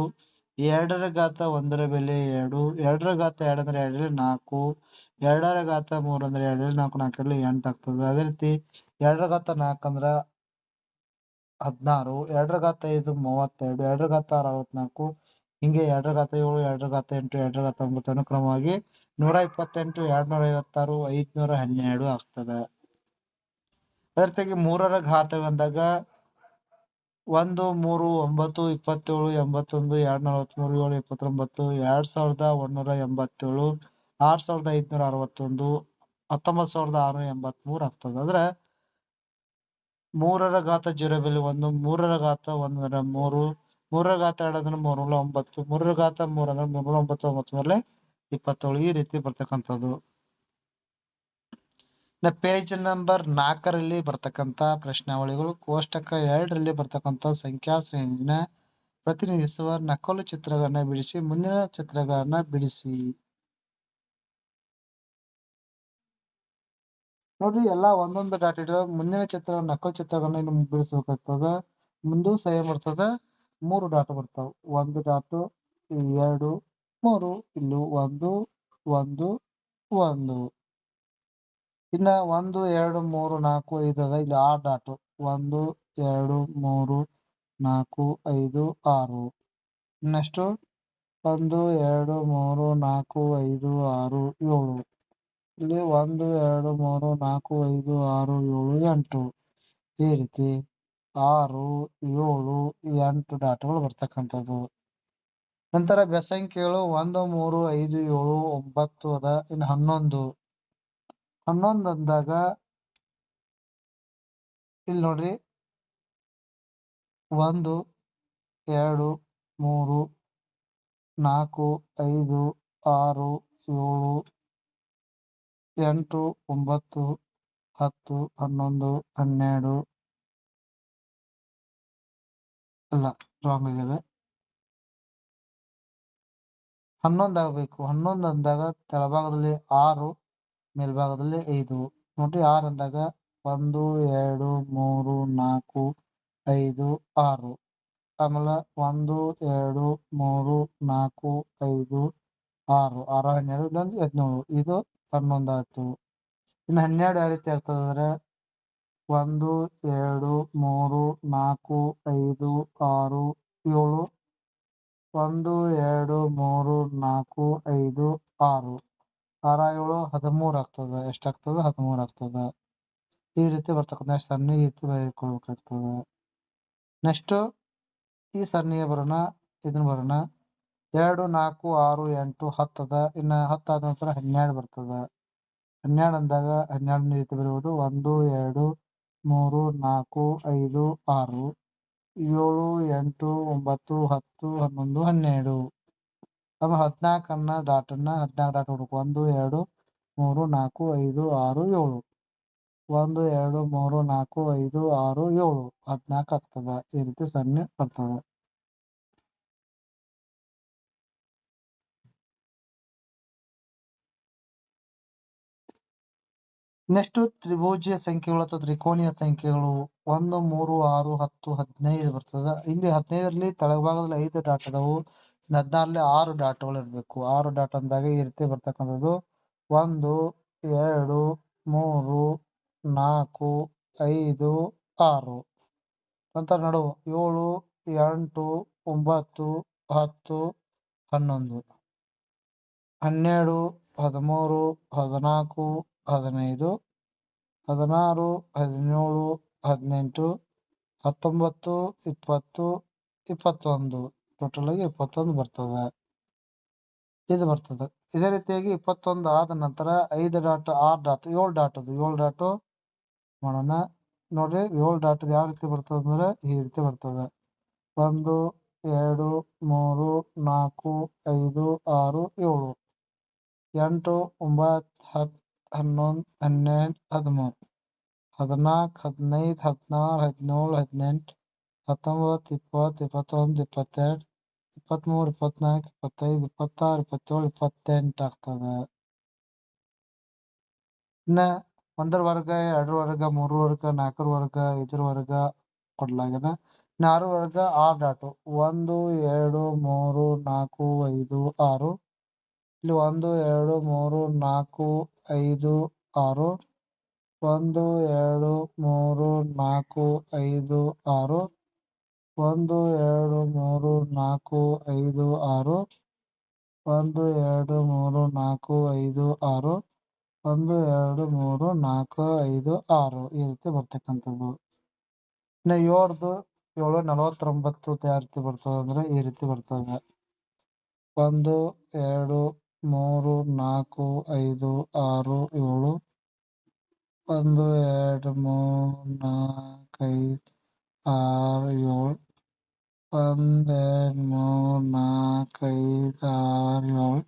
ಎರಡರ ಘಾತ ಒಂದರ ಬೆಲೆ ಎರಡು, ಎರಡರ ಘಾತ ಎರಡು ಅಂದ್ರೆ ಎರಡರಲ್ಲಿ ನಾಲ್ಕು, ಎರಡರ ಘಾತ ಮೂರ್ ಅಂದ್ರೆ ಎರಡರಲ್ಲಿ ನಾಲ್ಕು, ನಾಲ್ಕರಲ್ಲಿ ಎಂಟು ಆಗ್ತದೆ. ಅದೇ ರೀತಿ ಎರಡರ ಘಾತ ನಾಲ್ಕು ಅಂದ್ರ ಹದ್ನಾರು ಎರಡರ ಘಾತ ಐದು ಮೂವತ್ತೆರಡು ಎರಡರ ಘಾತ ಅರವತ್ನಾಲ್ಕು, ಹಿಂಗೆ ಎರಡರ ಘಾತ ಏಳು ಎರಡರ ಘಾತ ಎಂಟು ಎರಡರ ಘಾತ ಒಂಬತ್ತು ಅನುಕ್ರಮವಾಗಿ ನೂರ ಇಪ್ಪತ್ತೆಂಟು ಎರಡ್ನೂರ ಐವತ್ತಾರು ಐದ್ನೂರ ಹನ್ನೆರಡು ಆಗ್ತದ. ಅದ್ರ ತೆಗಿ ಮೂರರ ಘಾತ ಬಂದಾಗ ಒಂದು, ಮೂರು, ಒಂಬತ್ತು, ಇಪ್ಪತ್ತೇಳು, ಎಂಬತ್ತೊಂದು ಎರಡ್ ನಲವತ್ಮೂರು ಏಳು ಇಪ್ಪತ್ತೊಂಬತ್ತು ಎರಡ್ ಸಾವಿರದ ಒಂದೂರ ಎಂಬತ್ತೇಳು, ಆರ್ ಸಾವಿರದ ಐದ್ನೂರ ಅರವತ್ತೊಂದು ಹತ್ತೊಂಬತ್ ಸಾವಿರದ ಆರುನೂರ ಎಂಬತ್ಮೂರು ಆಗ್ತದ. ಅಂದ್ರೆ ಮೂರರ ಘಾತ ಜೀರೋ ಒಂದು, ಮೂರರ ಘಾತ ಒಂದರ ಮೂರು, ಮೂರರ ಘಾತ ಎರಡು ಅಂದ್ರೆ ಮೂರಲ್ಲ ಒಂಬತ್ತು, ಮೂರರ ಘಾತ ಮೂರ ಅಂದ್ರೆ ಮೂರಲ್ಲ ಒಂಬತ್ತು ಒಂಬತ್ತು ಮೇಲೆ ಇಪ್ಪತ್ತೇಳು ಈ ರೀತಿ ಬರ್ತಕ್ಕಂಥದ್ದು. ಪೇಜ್ ನಂಬರ್ ನಾಲ್ಕರಲ್ಲಿ ಬರ್ತಕ್ಕಂತ ಪ್ರಶ್ನಾವಳಿಗಳು, ಕೋಷ್ಟಕ ಎರಡರಲ್ಲಿ ಬರ್ತಕ್ಕಂತ ಸಂಖ್ಯಾ ಶ್ರೇಣಿನ ಪ್ರತಿನಿಧಿಸುವ ನಕಲು ಚಿತ್ರಗಳನ್ನ ಬಿಡಿಸಿ, ಮುಂದಿನ ಚಿತ್ರಗಳನ್ನ ಬಿಡಿಸಿ. ನೋಡ್ರಿ ಎಲ್ಲಾ ಒಂದೊಂದು ಡಾಟ್ ಇಟ್ಟು, ಮುಂದಿನ ಚಿತ್ರ, ನಕಲ್ ಚಿತ್ರಗಳನ್ನ ಇನ್ನು ಬಿಡಿಸ್ಬೇಕಾಗ್ತದ. ಮುಂದೂ ಸಹ ಬರ್ತದ, ಮೂರು ಡಾಟ್ ಬರ್ತಾವ. ಒಂದು ಡಾಟ್ ಎರಡು, ಮೂರು, ಇಲ್ಲಿ ಒಂದು ಒಂದು ಒಂದು. ಇನ್ನ ಒಂದು, ಎರಡು, ಮೂರು, ನಾಲ್ಕು, ಐದು ಅದ, ಇಲ್ಲಿ ಆರು ಡಾಟ್ ಒಂದು, ಎರಡು, ಮೂರು, ನಾಲ್ಕು, ಐದು, ಆರು. ಇನ್ನಷ್ಟು? ಒಂದು, ಎರಡು, ಮೂರು, ನಾಲ್ಕು, ಐದು, ಆರು, ಏಳು. ಇಲ್ಲಿ ಒಂದು, ಎರಡು, ಮೂರು, ನಾಲ್ಕು, ಐದು, ಆರು, ಏಳು, ಎಂಟು. ಈ ರೀತಿ ಆರು, ಏಳು, ಎಂಟು ಡಾಟ್ಗಳು ಬರ್ತಕ್ಕಂಥದ್ದು. ನಂತರ ಬೆಸಂಖ್ಯೆಗಳು ಒಂದು, ಮೂರು, ಐದು, ಏಳು, ಒಂಬತ್ತು ಅದ, ಇನ್ನು ಹನ್ನೊಂದು. ಹನ್ನೊಂದು ಅಂದಾಗ ಇಲ್ಲಿ ನೋಡ್ರಿ. ಒಂದು, ಎರಡು, ಮೂರು, ನಾಲ್ಕು, ಐದು, ಆರು, ಏಳು ಎಂಟು, ಒಂಬತ್ತು, ಹತ್ತು, ಹನ್ನೊಂದು, ಹನ್ನೆರಡು. ಅಲ್ಲ ರಾಂಗ್ ಆಗಿದೆ. ಹನ್ನೊಂದು ಆಗಬೇಕು. ಹನ್ನೊಂದು ಅಂದಾಗ ತೆಳಭಾಗದಲ್ಲಿ ಆರು, ಮೇಲ್ಭಾಗದಲ್ಲಿ ಐದು. ನೋಡಿ, ಆರು ಅಂದಾಗ ಒಂದು, ಎರಡು, ಮೂರು, ನಾಲ್ಕು, ಐದು, ಆರು. ಆಮೇಲೆ ಒಂದು, ಎರಡು, ಮೂರು, ನಾಲ್ಕು, ಐದು, ಆರು. ಆರು, ಹನ್ನೆರಡು ಇಲ್ಲೊಂದು ಹದಿನೇಳು. ಇದು ಹನ್ನೊಂದು ಆಯ್ತು ಇನ್ನು ಹನ್ನೆರಡು ಯಾವ ರೀತಿ ಆಗ್ತದ ಅಂದ್ರೆ ಒಂದು, ಎರಡು, ಮೂರು, ನಾಲ್ಕು, ಐದು, ಆರು, ಏಳು, ಒಂದು, ಎರಡು, ಮೂರು, ನಾಲ್ಕು, ಐದು, ಆರು. ಆರ, ಏಳು, ಹದಿಮೂರು ಆಗ್ತದ. ಎಷ್ಟಾಗ್ತದ ಹದಿಮೂರು ಆಗ್ತದ. ಈ ರೀತಿ ಬರ್ತಕ್ಕಂಥ ಸರಣಿ ರೀತಿ ಬರೆದುಕೊಳ್ಬೇಕಾಗ್ತದೆ. ನೆಕ್ಸ್ಟ್ ಈ ಸರಣಿಯ ಬರೋಣ, ಇದನ್ನ ಬರೋಣ. ಎರಡು, ನಾಲ್ಕು, ಆರು, ಎಂಟು ಹತ್ತದ ಇನ್ನ ಹತ್ತಾದ ನಂತರ ಹನ್ನೆರಡು ಬರ್ತದ. ಹನ್ನೆರಡು ಅಂದಾಗ ಹನ್ನೆರಡನೇ ರೀತಿ ಬರುವುದು ಒಂದು, ಎರಡು, ಮೂರು, ನಾಲ್ಕು, ಐದು, ಆರು, ಏಳು, ಎಂಟು, ಒಂಬತ್ತು, ಹತ್ತು, ಹನ್ನೊಂದು, ಹನ್ನೆರಡು. ಆಮೇಲೆ ಹದಿನಾಲ್ಕನ್ನ ಡಾಟನ್ನ ಹದಿನಾಲ್ಕು ಡಾಟ್ ಹುಡುಕು ಒಂದು, ಎರಡು, ಮೂರು, ನಾಲ್ಕು, ಐದು, ಆರು, ಏಳು. ಒಂದು, ಎರಡು, ಮೂರು, ನಾಲ್ಕು, ಐದು, ಆರು, ಏಳು. ಹದಿನಾಲ್ಕು ಆಗ್ತದ. ಈ ರೀತಿ ಸೊನ್ನೆ ಬರ್ತದೆ. ನೆಕ್ಸ್ಟ್ ತ್ರಿಭುಜೀಯ ಸಂಖ್ಯೆಗಳು ಅಥವಾ ತ್ರಿಕೋನೀಯ ಸಂಖ್ಯೆಗಳು ಒಂದು, ಮೂರು, ಆರು, ಹತ್ತು, ಹದಿನೈದು ಬರ್ತದ. ಇಲ್ಲಿ ಹದಿನೈದರಲ್ಲಿ ತಳಭಾಗದಲ್ಲಿ ಐದು ಡಾಟ್ ಅದಾವು ಹದಿನಾರಲ್ಲಿ ಆರು ಡಾಟ್ಗಳು ಇರಬೇಕು. ಆರು ಡಾಟ್ ಅಂದಾಗ ಈ ರೀತಿ ಬರ್ತಕ್ಕಂಥದ್ದು. ಒಂದು, ಎರಡು, ಮೂರು, ನಾಲ್ಕು, ಐದು, ಆರು. ನಂತರ ನಡು. ಏಳು, ಎಂಟು, ಒಂಬತ್ತು, ಹತ್ತು, ಹನ್ನೊಂದು. ಹನ್ನೆರಡು, ಹದಿಮೂರು, ಹದಿನಾಲ್ಕು ಹದಿನೈದು, ಹದಿನಾರು, ಹದಿನೇಳು, ಹದಿನೆಂಟು, ಹತ್ತೊಂಬತ್ತು, ಇಪ್ಪತ್ತು, ಇಪ್ಪತ್ತೊಂದು. ಟೋಟಲ್ ಆಗಿ ಇಪ್ಪತ್ತೊಂದು ಬರ್ತದೆ. ಇದು ಬರ್ತದೆ. ಇದೇ ರೀತಿಯಾಗಿ ಇಪ್ಪತ್ತೊಂದು ಆದ ನಂತರ ಐದು ಡಾಟ್, ಆರು ಡಾಟ್, ಏಳು ಡಾಟ್ ಅದು. ಏಳು ಡಾಟು ಮಾಡೋಣ. ನೋಡ್ರಿ ಏಳು ಡಾಟ್ ಯಾವ ರೀತಿ ಬರ್ತದೆ ಅಂದ್ರೆ ಈ ರೀತಿ ಬರ್ತದೆ. ಒಂದು, ಎರಡು, ಮೂರು, ನಾಲ್ಕು, ಐದು, ಆರು, ಏಳು. ಎಂಟು, ಒಂಬತ್ತು, ಹತ್ತು ಹನ್ನೊಂದು ಹನ್ನೆರಡ್ ಹದಿಮೂರು ಹದ್ನಾಕ್ ಹದಿನೈದ್ ಹದ್ನಾರ್ ಹದಿನೇಳು ಹದಿನೆಂಟು ಹತ್ತೊಂಬತ್ತ್ ಇಪ್ಪತ್ತು ಇಪ್ಪತ್ತೊಂದ್ ಇಪ್ಪತ್ತೆರಡ್ ಇಪ್ಪತ್ಮೂರ್ ಇಪ್ಪತ್ನಾಲ್ಕು ಇಪ್ಪತ್ತೈದ್ ಇಪ್ಪತ್ತಾರು ಇಪ್ಪತ್ತೇಳು ಇಪ್ಪತ್ತೆಂಟ್ ಆಗ್ತದ ಇನ್ನ ಒಂದರ ವರ್ಗ ಎರಡರ ವರ್ಗ ಮೂರು ವರ್ಗ ನಾಲ್ಕರ ವರ್ಗ ಐದರ ವರ್ಗ ಕೊಡ್ಲಾಗ್ಯದ ಇನ್ನ ಆರು ವರ್ಗ ಆರು ಡಾಟು ಒಂದು ಎರಡು ಮೂರು ನಾಲ್ಕು ಐದು ಆರು ಇಲ್ಲಿ ಒಂದು, ಎರಡು, ಮೂರು ನಾಕು ಐದು, ಆರು. ಒಂದು, ಎರಡು, ಮೂರು, ನಾಲ್ಕು, ಐದು, ಆರು. ಒಂದು, ಎರಡು, ಮೂರು, ನಾಲ್ಕು, ಐದು, ಆರು. ಒಂದು, ಎರಡು, ಮೂರು ನಾಕು ಐದು, ಆರು. ಒಂದು, ಎರಡು, ಮೂರು, ನಾಲ್ಕು, ಐದು, ಆರು ಈ ರೀತಿ ಬರ್ತಕ್ಕಂಥದ್ದು. ಇನ್ನು ಏಳ್ದು, ಏಳು, ನಲವತ್ತೊಂಬತ್ತು ಯಾವ ರೀತಿ ಬರ್ತದೆ ಅಂದ್ರೆ ಈ ರೀತಿ ಬರ್ತದೆ. ಒಂದು, ಎರಡು ಮೂರು, ನಾಲ್ಕು, ಐದು, ಆರು, ಏಳು, ಒಂದು, ಎರಡು, ಮೂರು ನಾಲ್ಕು ಐದು ಆರು, ಏಳು, ಒಂದು, ಎರಡು, ಮೂರು ನಾಲ್ಕು ಐದು ಆರು, ಏಳು,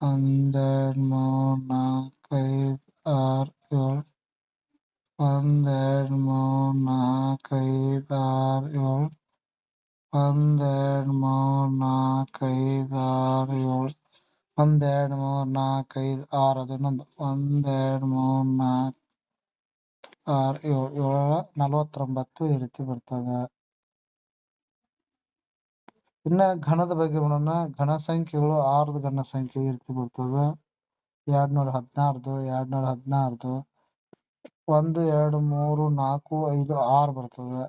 ಒಂದು, ಎರಡು, ಮೂರು ನಾಲ್ಕು ಐದು ಆರು, ಏಳು, ಒಂದು, ಎರಡು, ಮೂರು ನಾಲ್ಕು ಐದು ಆರು, ಏಳು, ಒಂದು, ಎರಡು, ಮೂರು ನಾಲ್ಕು ಐದು ಆರು, ಏಳು. ಒಂದು ಎರಡು ಮೂರ್ ನಾಕ್ ಐದ್ ಆರ್ ಅದು ಇನ್ನೊಂದು ಒಂದು ಎರಡು ನಾಕ್ ಆರ್ ಏಳು, ಏಳ ನಲವತ್ತೊಂಬತ್ತು ಈ ರೀತಿ ಬರ್ತದ. ಇನ್ನ ಘನದ ಬಗ್ಗೆ ನೋಡೋಣ. ಘನ ಸಂಖ್ಯೆಗಳು ಆರದ ಘನ ಸಂಖ್ಯೆ ಈ ರೀತಿ ಬರ್ತದ. ಎರಡ್ನೂರ ಹದಿನಾರದು ಎರಡ್ನೂರ ಹದಿನಾರದು, ಒಂದು, ಎರಡು, ಮೂರು, ನಾಲ್ಕು, ಐದು, ಆರು ಬರ್ತದೆ.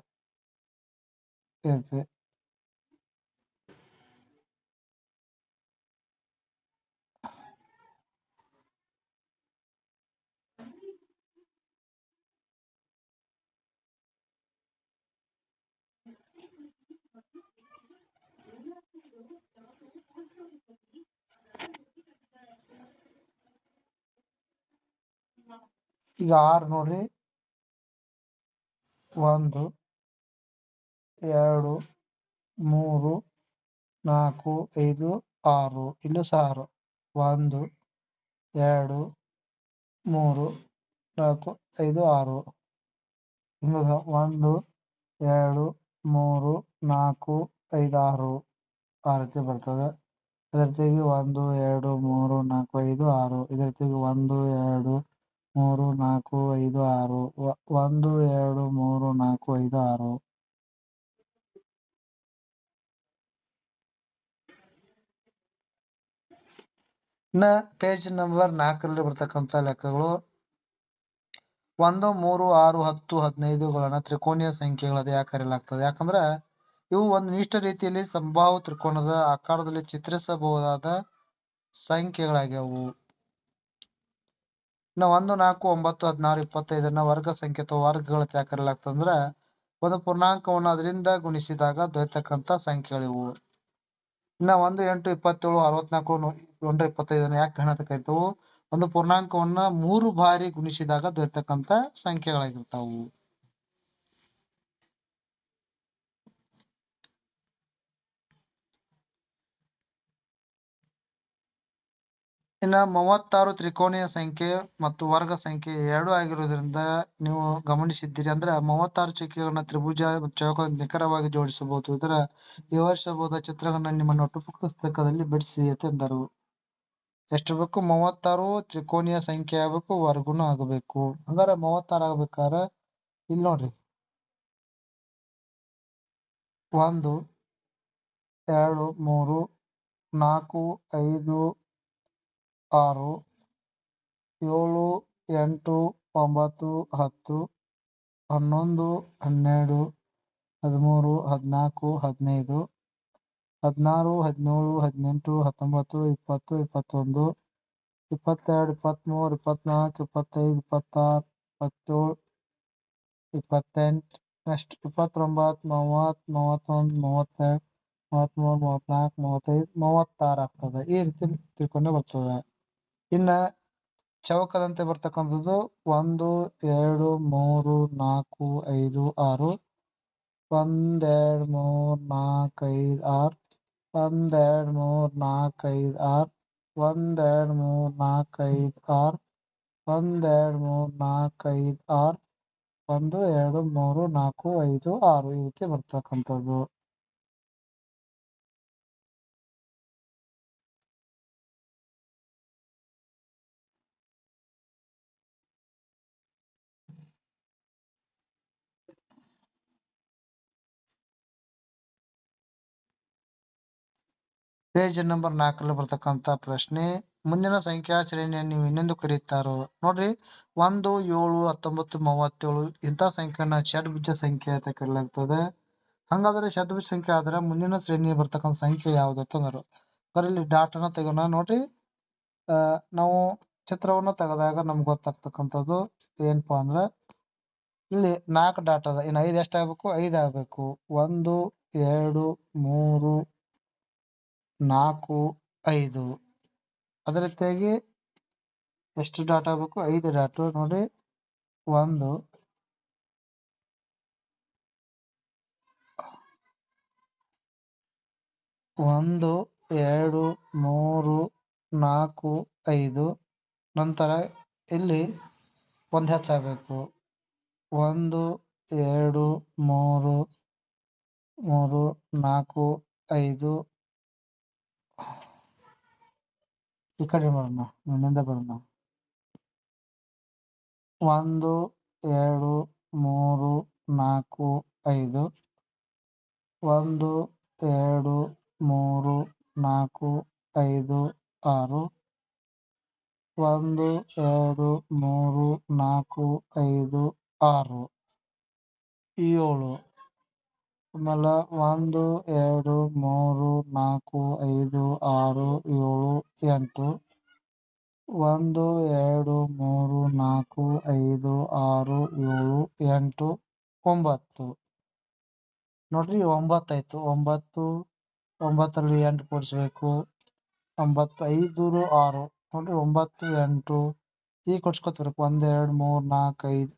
ಈಗ ಆರು ನೋಡ್ರಿ ಒಂದು, ಎರಡು, ಮೂರು, ನಾಲ್ಕು, ಐದು, ಆರು ಇಲ್ಲೂ ಸಾರು. ಒಂದು, ಎರಡು, ಮೂರು, ನಾಲ್ಕು, ಐದು, ಆರು. ಹಿಂಗ ಒಂದು, ಎರಡು, ಮೂರು, ನಾಲ್ಕು, ಐದು, ಆರು. ಆ ರೀತಿ ಬರ್ತದೆ. ಅದೇ ರೀತಿಯಾಗಿ ಒಂದು, ಎರಡು, ಮೂರು, ನಾಲ್ಕು, ಐದು, ಆರು. ಇದೇ ರೀತಿಯಾಗಿ ಒಂದು, ಎರಡು ಮೂರು, ನಾಲ್ಕು, ಐದು, ಆರು ಒಂದು, ಎರಡು, ಮೂರು, ನಾಲ್ಕು, ಐದು, ಆರು. ಇನ್ನ ಪೇಜ್ ನಂಬರ್ ನಾಲ್ಕರಲ್ಲಿ ಬರ್ತಕ್ಕಂತ ಲೆಕ್ಕಗಳು. ಒಂದು, ಮೂರು, ಆರು, ಹತ್ತು, ಹದಿನೈದುಗಳನ್ನ ತ್ರಿಕೋನೀಯ ಯಾಕ ಕರೆಯಲಾಗ್ತದೆ ಯಾಕಂದ್ರ ಇವು ಒಂದು ನಿಷ್ಠ ರೀತಿಯಲ್ಲಿ ಸಂಭಾವ ತ್ರಿಕೋನದ ಆಕಾರದಲ್ಲಿ ಚಿತ್ರಿಸಬಹುದಾದ ಸಂಖ್ಯೆಗಳಾಗ್ಯಾವು. ಇನ್ನ ಒಂದು ನಾಲ್ಕು, ಒಂಬತ್ತು, ಹದಿನಾರು ಇಪ್ಪತ್ತೈದನ್ನ ವರ್ಗ ಅಥವಾ ವರ್ಗಗಳ ಅಂದ್ರ ಒಂದು ಪೂರ್ಣಾಂಕವನ್ನು ಅದರಿಂದ ಗುಣಿಸಿದಾಗ ದೊರೆತಕ್ಕಂತ ಸಂಖ್ಯೆಗಳಿವು ಇನ್ನ ಒಂದು, ಎಂಟು, ಇಪ್ಪತ್ತೇಳು, ಅರವತ್ನಾಲ್ಕು ಒಂದು ಯಾಕೆ ಗಣ ಅಂತ ಕರಿತಾವು ಒಂದು ಪೂರ್ಣಾಂಕವನ್ನ ಮೂರು ಬಾರಿ ಗುಣಿಸಿದಾಗ ದೊರೆತಕ್ಕಂತ ಸಂಖ್ಯೆಗಳಾಗಿರ್ತಾವು. ಇನ್ನ ಮೂವತ್ತಾರು ತ್ರಿಕೋನೀಯ ಸಂಖ್ಯೆ ಮತ್ತು ವರ್ಗ ಸಂಖ್ಯೆ ಎರಡು ಆಗಿರುವುದರಿಂದ ನೀವು ಗಮನಿಸಿದ್ದೀರಿ. ಅಂದ್ರೆ ಮೂವತ್ತಾರು ಚುಕ್ಕೆಗಳನ್ನ ತ್ರಿಭುಜ ಚೌಕ ನಿಖರವಾಗಿ ಜೋಡಿಸಬಹುದು. ಇದರ ವಿವರಿಸಬಹುದ ಚಿತ್ರಗಳನ್ನ ನಿಮ್ಮ ನೋಟ್ ಪುಸ್ತಕದಲ್ಲಿ ಬಿಡಿಸಿ ಎಂದರು. ಎಷ್ಟು ಬೇಕು ಮೂವತ್ತಾರು ತ್ರಿಕೋನೀಯ ಸಂಖ್ಯೆ ಆಗ್ಬೇಕು, ವರ್ಗನು ಆಗಬೇಕು. ಅಂದ್ರೆ ಮೂವತ್ತಾರು ಆಗ್ಬೇಕಾದ್ರೆ ಇಲ್ಲಿ ನೋಡ್ರಿ. ಒಂದು, ಎರಡು, ಮೂರು, ನಾಲ್ಕು, ಐದು ಆರು, ಏಳು, ಎಂಟು, ಒಂಬತ್ತು, ಹತ್ತು, ಹನ್ನೊಂದು, ಹನ್ನೆರಡು, ಹದಿಮೂರು, ಹದಿನಾಲ್ಕು, ಹದಿನೈದು, ಹದಿನಾರು, ಹದಿನೇಳು, ಹದಿನೆಂಟು, ಹತ್ತೊಂಬತ್ತು, ಇಪ್ಪತ್ತು, ಇಪ್ಪತ್ತೊಂದು, ಇಪ್ಪತ್ತೆರಡು, ಇಪ್ಪತ್ತ್ಮೂರು ಇಪ್ಪತ್ನಾಲ್ಕು ಇಪ್ಪತ್ತೈದು, ಇಪ್ಪತ್ತಾರು, ಇಪ್ಪತ್ತೇಳು, ಇಪ್ಪತ್ತೆಂಟು, ನೆಕ್ಸ್ಟ್ ಇಪ್ಪತ್ತೊಂಬತ್ತು, ಮೂವತ್ತು, ಮೂವತ್ತೊಂದು, ಮೂವತ್ತೆರಡು, ಮೂವತ್ತ್ಮೂರು ಮೂವತ್ನಾಲ್ಕು ಮೂವತ್ತೈದು, ಮೂವತ್ತಾರು ಆಗ್ತದೆ. ಈ ರೀತಿ ತಿಳ್ಕೊಂಡೆ ಬರ್ತದೆ. ಇನ್ನ ಚೌಕದಂತೆ ಬರ್ತಕ್ಕಂಥದ್ದು ಒಂದು, ಎರಡು, ಮೂರು, ನಾಲ್ಕು, ಐದು, ಆರು. ಒಂದೆರಡು, ಮೂರ್, ನಾಲ್ಕು, ಐದು, ಆರು. ಒಂದೆರಡು, ಮೂರ್, ನಾಲ್ಕು, ಐದು, ಆರು. ಒಂದೆರಡು, ಮೂರ್, ನಾಲ್ಕು, ಐದು, ಆರು. ಒಂದೆರಡು, ಮೂರು, ನಾಲ್ಕು, ಐದು, ಆರು. ಒಂದು, ಎರಡು, ಮೂರು, ನಾಲ್ಕು, ಐದು, ಆರು ಈ ರೀತಿ ಬರ್ತಕ್ಕಂಥದ್ದು. ಪೇಜ್ ನಂಬರ್ ನಾಲ್ಕರಲ್ಲಿ ಬರ್ತಕ್ಕಂತ ಪ್ರಶ್ನೆ, ಮುಂದಿನ ಸಂಖ್ಯಾ ಶ್ರೇಣಿಯನ್ನು ನೀವು ಇನ್ನೊಂದು ಕರೆಯುತ್ತಾರೋ ನೋಡ್ರಿ, ಒಂದು, ಏಳು, ಹತ್ತೊಂಬತ್ತು, ಮೂವತ್ತೇಳು, ಇಂಥ ಸಂಖ್ಯೆಯನ್ನ ಷಡ್ಭುಜ ಸಂಖ್ಯೆ ಅಂತ ಕರೆಯಲಾಗ್ತದೆ ಹಂಗಾದ್ರೆ ಷಡ್ಭುಜ ಸಂಖ್ಯೆ ಆದ್ರೆ ಮುಂದಿನ ಶ್ರೇಣಿ ಬರ್ತಕ್ಕಂಥ ಸಂಖ್ಯೆ ಯಾವುದು ಅಂತಂದ್ರು ಇಲ್ಲಿ ಡಾಟ್ ಅನ್ನ ತೆಗೋಣ ನೋಡ್ರಿ ನಾವು ಚಿತ್ರವನ್ನ ತೆಗೆದಾಗ ನಮ್ಗೆ ಗೊತ್ತಾಗ್ತಕ್ಕಂಥದ್ದು ಏನಪ್ಪಾ ಅಂದ್ರೆ, ಇಲ್ಲಿ ನಾಲ್ಕು ಡಾಟ್ ಅದ. ಇನ್ನು ಐದು ಎಷ್ಟಾಗಬೇಕು? ಐದು ಆಗ್ಬೇಕು. ಒಂದು, ಎರಡು, ಮೂರು ನಾಲ್ಕು, ಐದು. ಅದರ ರೀತಿಯಾಗಿ ಎಷ್ಟು ಡಾಟ್ ಬೇಕು ಐದು ಡಾಟಾ. ನೋಡಿ, ಒಂದು. ಒಂದು, ಎರಡು, ಮೂರು, ನಾಲ್ಕು, ಐದು. ನಂತರ ಇಲ್ಲಿ ಒಂದು ಹೆಚ್ಚಾಗಬೇಕು. ಒಂದು, ಎರಡು, ಮೂರು ಮೂರು, ನಾಲ್ಕು, ಐದು ಈ ಕಡೆ ಬರೋಣ ನನ್ನಿಂದ ಬರೋಣ. ಒಂದು, ಎರಡು, ಮೂರು, ನಾಲ್ಕು, ಐದು. ಒಂದು, ಎರಡು, ಮೂರು, ನಾಲ್ಕು, ಐದು, ಆರು. ಒಂದು, ಎರಡು, ಮೂರು, ನಾಲ್ಕು, ಐದು, ಆರು. ಏಳು. ಆಮೇಲೆ ಒಂದು, ಎರಡು, ಮೂರು, ನಾಲ್ಕು, ಐದು, ಆರು, ಏಳು, ಎಂಟು, ಒಂದು, ಎರಡು, ಮೂರು, ನಾಲ್ಕು, ಐದು, ಆರು, ಏಳು, ಎಂಟು, ಒಂಬತ್ತು. ನೋಡ್ರಿ, ಒಂಬತ್ತಾಯ್ತು. ಒಂಬತ್ತು, ಒಂಬತ್ತರಲ್ಲಿ ಎಂಟು ಕೊಡಿಸ್ಬೇಕು. ಒಂಬತ್ತು ಐದು ಆರು. ನೋಡ್ರಿ, ಒಂಬತ್ತು, ಎಂಟು ಈಗ ಕೊಡ್ಸ್ಕೊತ ಬರ್ಬೇಕು ಒಂದ್ ಮೂರು ಮೂರ್, ನಾಲ್ಕು, ಐದು,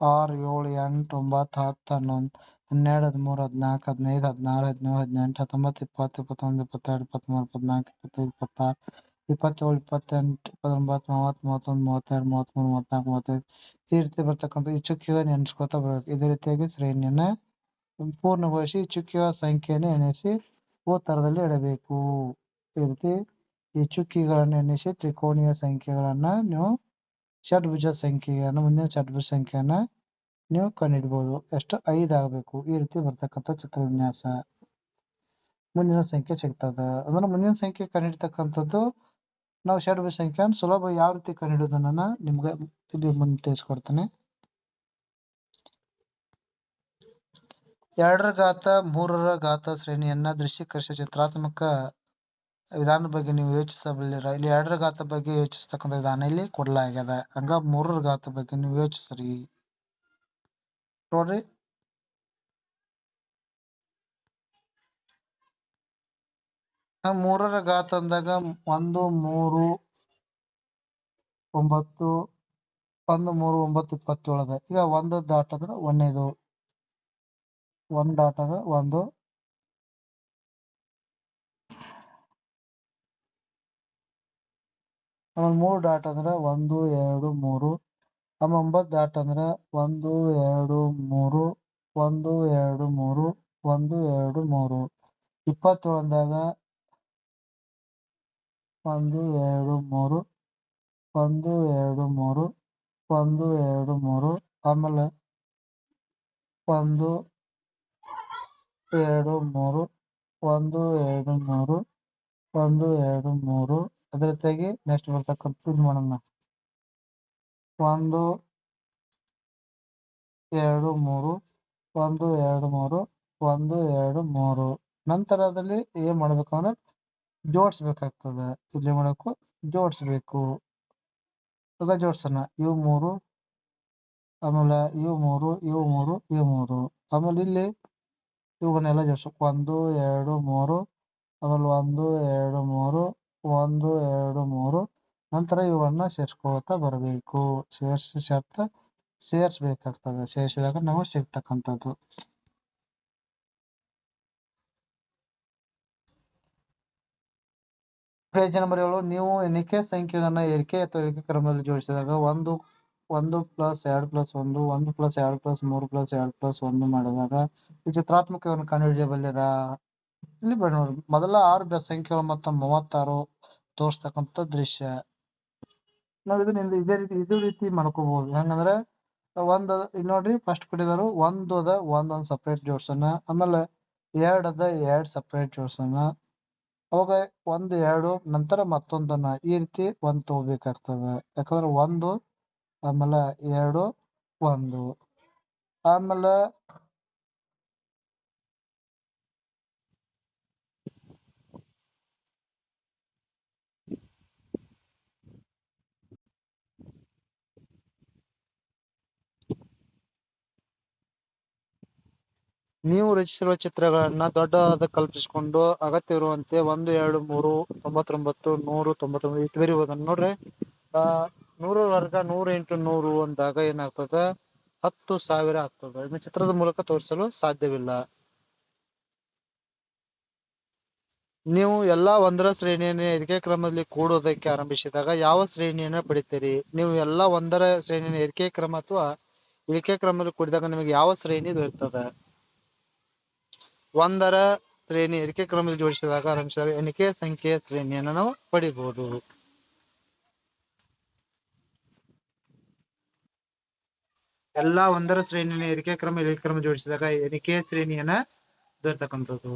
ಆರು, ಏಳು, ಎಂಟು, ಒಂಬತ್ತು, ಹತ್ತು, ಹನ್ನೊಂದು. ಹನ್ನೆರಡು ಹದಿಮೂರು ಹದಿನಾಲ್ಕು ಹದಿನೈದು ಹದಿನಾರು ಹದಿನೇಳು ಹದಿನೆಂಟು ಹತ್ತೊಂಬತ್ತು ಇಪ್ಪತ್ತು ಇಪ್ಪತ್ತೊಂದು ಇಪ್ಪತ್ತೆರಡು ಇಪ್ಪತ್ತ್ಮೂರು ಇಪ್ಪತ್ನಾಲ್ಕು ಇಪ್ಪತ್ತೈದು ಇಪ್ಪತ್ತಾರು ಇಪ್ಪತ್ತೇಳು ಇಪ್ಪತ್ತೆಂಟು ಇಪ್ಪತ್ತೊಂಬತ್ತು ಮೂವತ್ತು ಮೂವತ್ತೊಂದು ಮೂವತ್ತೆರಡು ಮೂವತ್ತ್ಮೂರು ಮೂವತ್ನಾಲ್ಕು ಮೂವತ್ತೈದು ಈ ರೀತಿ ಬರ್ತಕ್ಕಂಥ ಈ ಚುಕ್ಕಿಗಳನ್ನು ನೆನೆಸ್ಕೊತಾ ಬರಬೇಕು ಇದೇ ರೀತಿಯಾಗಿ ಶ್ರೇಣಿಯನ್ನು ಪೂರ್ಣಗೊಳಿಸಿ ಚುಕ್ಕಿಯ ಸಂಖ್ಯೆಯನ್ನು ಎಣಿಸಿ ಉತ್ತರದಲ್ಲಿ ಇಡಬೇಕು ಈ ರೀತಿ ಈ ಚುಕ್ಕಿಗಳನ್ನು ಎಣಿಸಿ ತ್ರಿಕೋಣೀಯ ಸಂಖ್ಯೆಗಳನ್ನ ನೀವು ಷಡ್ಭುಜ ಸಂಖ್ಯೆಯನ್ನು ಮುಂದಿನ ಷಡ್ಭುಜ ಸಂಖ್ಯೆಯನ್ನ ನೀವು ಕಂಡುಹಿಡಬಹುದು ಎಷ್ಟು ಐದು ಆಗಬೇಕು ಈ ರೀತಿ ಬರ್ತಕ್ಕಂತ ಚಿತ್ರ ವಿನ್ಯಾಸ ಮುಂದಿನ ಸಂಖ್ಯೆ ಸಿಗ್ತದ. ಅಂದ್ರೆ ಮುಂದಿನ ಸಂಖ್ಯೆ ಕಂಡುಹಿಡ್ತಕ್ಕಂಥದ್ದು ನಾವು ಷಡ್ ಸಂಖ್ಯೆ ಸುಲಭ ಯಾವ ರೀತಿ ಕಂಡುಹಿಡಿಯೋದನ್ನ ನಿಮ್ಗೆ ಇಲ್ಲಿ ಮುಂದೆ ತಿಳಿಸ್ಕೊಡ್ತೇನೆ. ಎರಡರ ಘಾತ, ಮೂರರ ಘಾತ ಶ್ರೇಣಿಯನ್ನ ದೃಶ್ಯೀಕರಿಸುವ ಚಿತ್ರಾತ್ಮಕ ವಿಧಾನದ ಬಗ್ಗೆ ನೀವು ಯೋಚಿಸಬಲ್ಲಿರ. ಇಲ್ಲಿ ಎರಡರ ಘಾತ ಬಗ್ಗೆ ಯೋಚಿಸ್ತಕ್ಕಂತ ವಿಧಾನ ಇಲ್ಲಿ ಕೊಡಲಾಗ್ಯದ. ಹಂಗ ಮೂರರ ಘಾತ ಬಗ್ಗೆ ನೀವು ಯೋಚಿಸ್ರಿ. ಆ ಮೂರರ ಘಾತ ಅಂದಾಗ ಒಂದು, ಮೂರು, ಒಂಬತ್ತು, ಒಂದು, ಮೂರು, ಒಂಬತ್ತು, ಇಪ್ಪತ್ತೇಳದ. ಈಗ ಒಂದು ಡಾಟ್ ಅಂದ್ರೆ ಒಂದೇದು. ಒಂದ್ ಅಂದ್ರೆ ಒಂದು. ಆಮೇಲೆ ಮೂರು ಡಾಟ್ ಅಂದ್ರೆ ಒಂದು, ಎರಡು, ಮೂರು. ಆಮೇಲೆ ಒಂಬತ್ತು ಅಂದ್ರೆ ಒಂದು, ಎರಡು, ಮೂರು, ಒಂದು, ಎರಡು, ಮೂರು, ಒಂದು, ಎರಡು, ಮೂರು. ಇಪ್ಪತ್ತೊಂದಾಗ ಒಂದು, ಎರಡು, ಮೂರು, ಒಂದು, ಎರಡು, ಮೂರು, ಒಂದು, ಎರಡು, ಮೂರು, ಆಮೇಲೆ ಒಂದು, ಎರಡು, ಮೂರು, ಒಂದು, ಎರಡು, ಮೂರು, ಒಂದು, ಎರಡು, ಮೂರು. ಅದ್ರ ತೆಗಿ ನೆಕ್ಸ್ಟ್ ಬರ್ತಕ್ಕಂಥ ಇದು ಮಾಡೋಣ. ಒಂದು ಎರಡು ಮೂರು ಒಂದು ಎರಡು ಮೂರು ಒಂದು ಎರಡು ಮೂರು. ನಂತರದಲ್ಲಿ ಏನ್ ಮಾಡ್ಬೇಕು ಅಂದ್ರೆ ಜೋಡಿಸ್ಬೇಕಾಗ್ತದೆ. ಇಲ್ಲಿ ಮಾಡಕ್ಕೂ ಜೋಡಿಸ್ಬೇಕು. ಅದ ಜೋಡ್ಸೋಣ. ಇವು ಮೂರು, ಆಮೇಲೆ ಇವು ಮೂರು ಇವು ಮೂರು ಇವು ಮೂರು. ಆಮೇಲೆ ಇಲ್ಲಿ ಇವುಗಳನ್ನೆಲ್ಲ ಜೋಡಿಸ್ಬೇಕು ಒಂದು, ಎರಡು, ಮೂರು. ಆಮೇಲೆ ಒಂದು, ಎರಡು, ಮೂರು. ಒಂದು, ಎರಡು, ಮೂರು. ನಂತರ ಇವುಗಳನ್ನ ಸೇರ್ಸ್ಕೊಳ್ತಾ ಬರಬೇಕು. ಸೇರಿಸಿ ಶರ್ತ ಸೇರ್ಸ್ಬೇಕಾಗ್ತದೆ. ಸೇರಿಸಿದಾಗ ನಾವು ಸಿಗ್ತಕ್ಕಂಥದ್ದು. ಪೇಜ್ ನಂಬರ್ ಏಳು, ನೀವು ಎಣಿಕೆ ಸಂಖ್ಯೆಗಳನ್ನ ಏರಿಕೆ ಅಥವಾ ಏರಿಕೆ ಕ್ರಮದಲ್ಲಿ ಜೋಡಿಸಿದಾಗ ಒಂದು ಒಂದು ಪ್ಲಸ್ ಎರಡು ಪ್ಲಸ್ ಒಂದು ಒಂದು ಪ್ಲಸ್ ಎರಡು ಪ್ಲಸ್ ಮೂರು ಪ್ಲಸ್ ಎರಡು ಪ್ಲಸ್ ಒಂದು ಮಾಡಿದಾಗ ಈ ಚಿತ್ರಾತ್ಮಕವನ್ನು ಕಂಡುಹಿಡಿಯಬಲ್ಲಿರ? ಇಲ್ಲಿ ಬೇಡ ನೋಡಿ ಮೊದಲ ಆರು ಸಂಖ್ಯೆಗಳು ಮತ್ತು ಮೂವತ್ತಾರು ತೋರಿಸ್ತಕ್ಕಂಥ ದೃಶ್ಯ. ಇದನ್ನ ಇಂದ- ರೀತಿ, ಇದು ರೀತಿ ಮಾಡ್ಕೋಬಹುದು ಹೆಂಗಂದ್ರೆ, ಒಂದ್, ಇಲ್ಲಿ ನೋಡ್ರಿ ಫಸ್ಟ್ ಕೊಟ್ಟಿದಾರು, ಒಂದು ಅದ, ಒಂದ್ ಒಂದ್ ಸಪ್ರೇಟ್ ಜೋಡ್ಸೋಣ. ಆಮೇಲೆ ಎರಡ್ ಅದ, ಎರಡ್ ಸಪ್ರೇಟ್ ಜೋಡ್ಸೋಣ. ಅವಾಗ ಒಂದ್, ಎರಡು, ನಂತರ ಮತ್ತೊಂದನ್ನ ಈ ರೀತಿ ಒಂದ್ ತಗೋಬೇಕಾಗ್ತದೆ. ಯಾಕಂದ್ರೆ ಒಂದು, ಆಮೇಲೆ ಎರಡು, ಒಂದು. ಆಮೇಲೆ ನೀವು ರಚಿಸಿರುವ ಚಿತ್ರಗಳನ್ನ ದೊಡ್ಡದಾದ ಕಲ್ಪಿಸಿಕೊಂಡು ಅಗತ್ಯವಿರುವಂತೆ ಒಂದು, ಎರಡು, ಮೂರು, ತೊಂಬತ್ತೊಂಬತ್ತು, ನೂರು, ತೊಂಬತ್ತೊಂಬತ್ತು ಇಟ್ಟು ಬರೀಬಹುದನ್ನ ನೋಡ್ರಿ. ಆ, ನೂರು ವರ್ಗ ನೂರು ಇಂಟು ನೂರು ಅಂದಾಗ ಏನಾಗ್ತದ? ಹತ್ತು ಸಾವಿರ ಆಗ್ತದ. ಇದನ್ನ ಚಿತ್ರದ ಮೂಲಕ ತೋರಿಸಲು ಸಾಧ್ಯವಿಲ್ಲ. ನೀವು ಎಲ್ಲಾ ಒಂದರ ಶ್ರೇಣಿಯನ್ನು ಏರಿಕೆ ಕ್ರಮದಲ್ಲಿ ಕೂಡೋದಕ್ಕೆ ಆರಂಭಿಸಿದಾಗ ಯಾವ ಶ್ರೇಣಿಯನ್ನ ಪಡಿತೀರಿ ನೀವು ಎಲ್ಲಾ ಒಂದರ ಶ್ರೇಣಿಯನ್ನು ಏರಿಕೆ ಕ್ರಮ ಅಥವಾ ಇಳಿಕೆ ಕ್ರಮದಲ್ಲಿ ಕೂಡಿದಾಗ ನಿಮಗೆ ಯಾವ ಶ್ರೇಣಿ ದೊರೆಯುತ್ತದೆ? ಒಂದರ ಶ್ರೇಣಿ ಎಣಿಕೆ ಕ್ರಮದಲ್ಲಿ ಜೋಡಿಸಿದಾಗ ಆರಂಭಿಸಿದಾಗ ಎಣಿಕೆ ಸಂಖ್ಯೆಯ ಶ್ರೇಣಿಯನ್ನು ನಾವು ಪಡಿಬಹುದು ಎಲ್ಲಾ ಒಂದರ ಶ್ರೇಣಿಯನ್ನು ಏರಿಕೆ ಕ್ರಮ ಇಳಿಕೆ ಕ್ರಮ ಜೋಡಿಸಿದಾಗ ಎಣಿಕೆ ಶ್ರೇಣಿಯನ್ನ ದೊರೆತಕ್ಕಂಥದ್ದು.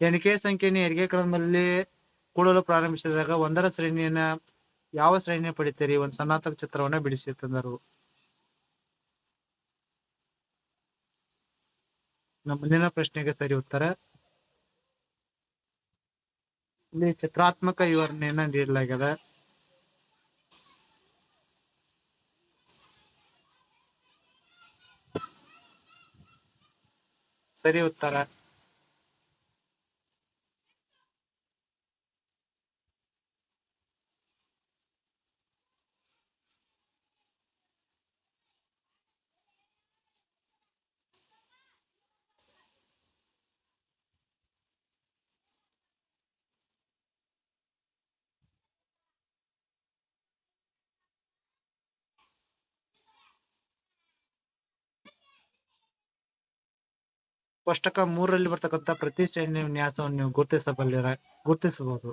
ಎಣಿಕೆ ಸಂಖ್ಯೆಯನ್ನು ಏರಿಕೆ ಕ್ರಮದಲ್ಲಿ ಕೂಡಲು ಪ್ರಾರಂಭಿಸಿದಾಗ ಒಂದರ ಶ್ರೇಣಿಯನ್ನ ಯಾವ ಶ್ರೇಣಿಯ ಪಡಿತೀರಿ? ಒಂದು ಸಣ್ಣಾತ್ಮಕ ಚಿತ್ರವನ್ನ ಬಿಡಿಸಿ ತಂದರು. ನಮ್ಮ ಮುಂದಿನ ಪ್ರಶ್ನೆಗೆ ಸರಿ ಉತ್ತರ. ಇಲ್ಲಿ ಚಿತ್ರಾತ್ಮಕ ವಿವರಣೆಯನ್ನ ನೀಡಲಾಗಿದೆ. ಸರಿ ಉತ್ತರ. ಕೋಷ್ಟಕ ಮೂರರಲ್ಲಿ ಬರ್ತಕ್ಕಂತ ಪ್ರತಿ ಶ್ರೇಣಿ ವಿನ್ಯಾಸವನ್ನು ನೀವು ಗುರುತಿಸಬಲ್ಲಿರ, ಗುರುತಿಸಬಹುದು.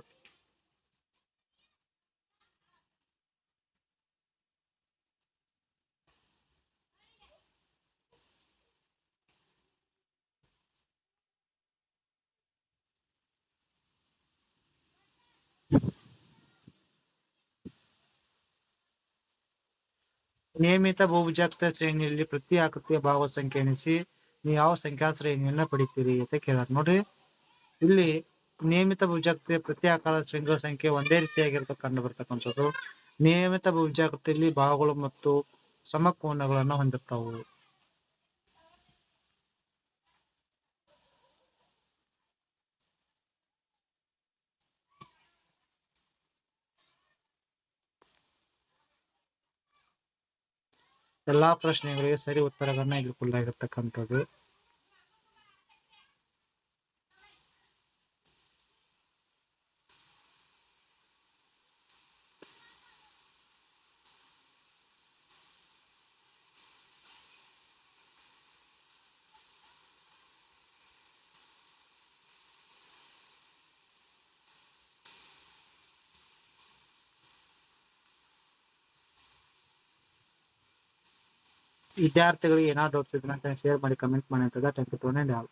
ನಿಯಮಿತ ಬಹುಭುಜಾಕೃತ ಶ್ರೇಣಿಯಲ್ಲಿ ಪ್ರತಿ ಆಕೃತಿಯ ಭಾವ ಸಂಖ್ಯೆ ಎಣಿಸಿ ನೀವು ಯಾವ ಸಂಖ್ಯಾ ಶ್ರೇಣಿಯನ್ನ ಪಡಿತೀರಿ ಅಂತ ಕೇಳಾರ ನೋಡ್ರಿ, ಇಲ್ಲಿ ನಿಯಮಿತ ಭುಜಾಕೃತಿಯ ಪ್ರತಿ ಆಕಾರ ಶ್ರೇಣಿಗಳ ಸಂಖ್ಯೆ ಒಂದೇ ರೀತಿಯಾಗಿರ್ತಕ್ಕ ಕಂಡು ಬರ್ತಕ್ಕಂಥದ್ದು ನಿಯಮಿತ ಭುಜಾಕೃತಿಯಲ್ಲಿ ಭಾಗಗಳು ಮತ್ತು ಸಮಕೋನಗಳನ್ನ ಹೊಂದಿರ್ತಾವು. ಎಲ್ಲಾ ಪ್ರಶ್ನೆಗಳಿಗೆ ಸರಿ ಉತ್ತರಗಳನ್ನ ಇಲ್ಲಿ ಕೊಡಲಾಗಿರ್ತಕ್ಕಂಥದ್ದು. ವಿದ್ಯಾರ್ಥಿಗಳಿಗೆ ಏನಾದ್ರು ಡೌಟ್ಸ್ ಇದ್ರೆ ಶೇರ್ ಮಾಡಿ ಕಮೆಂಟ್ ಮಾಡಿ ಅಂತ ಥ್ಯಾಂಕ್ ಯು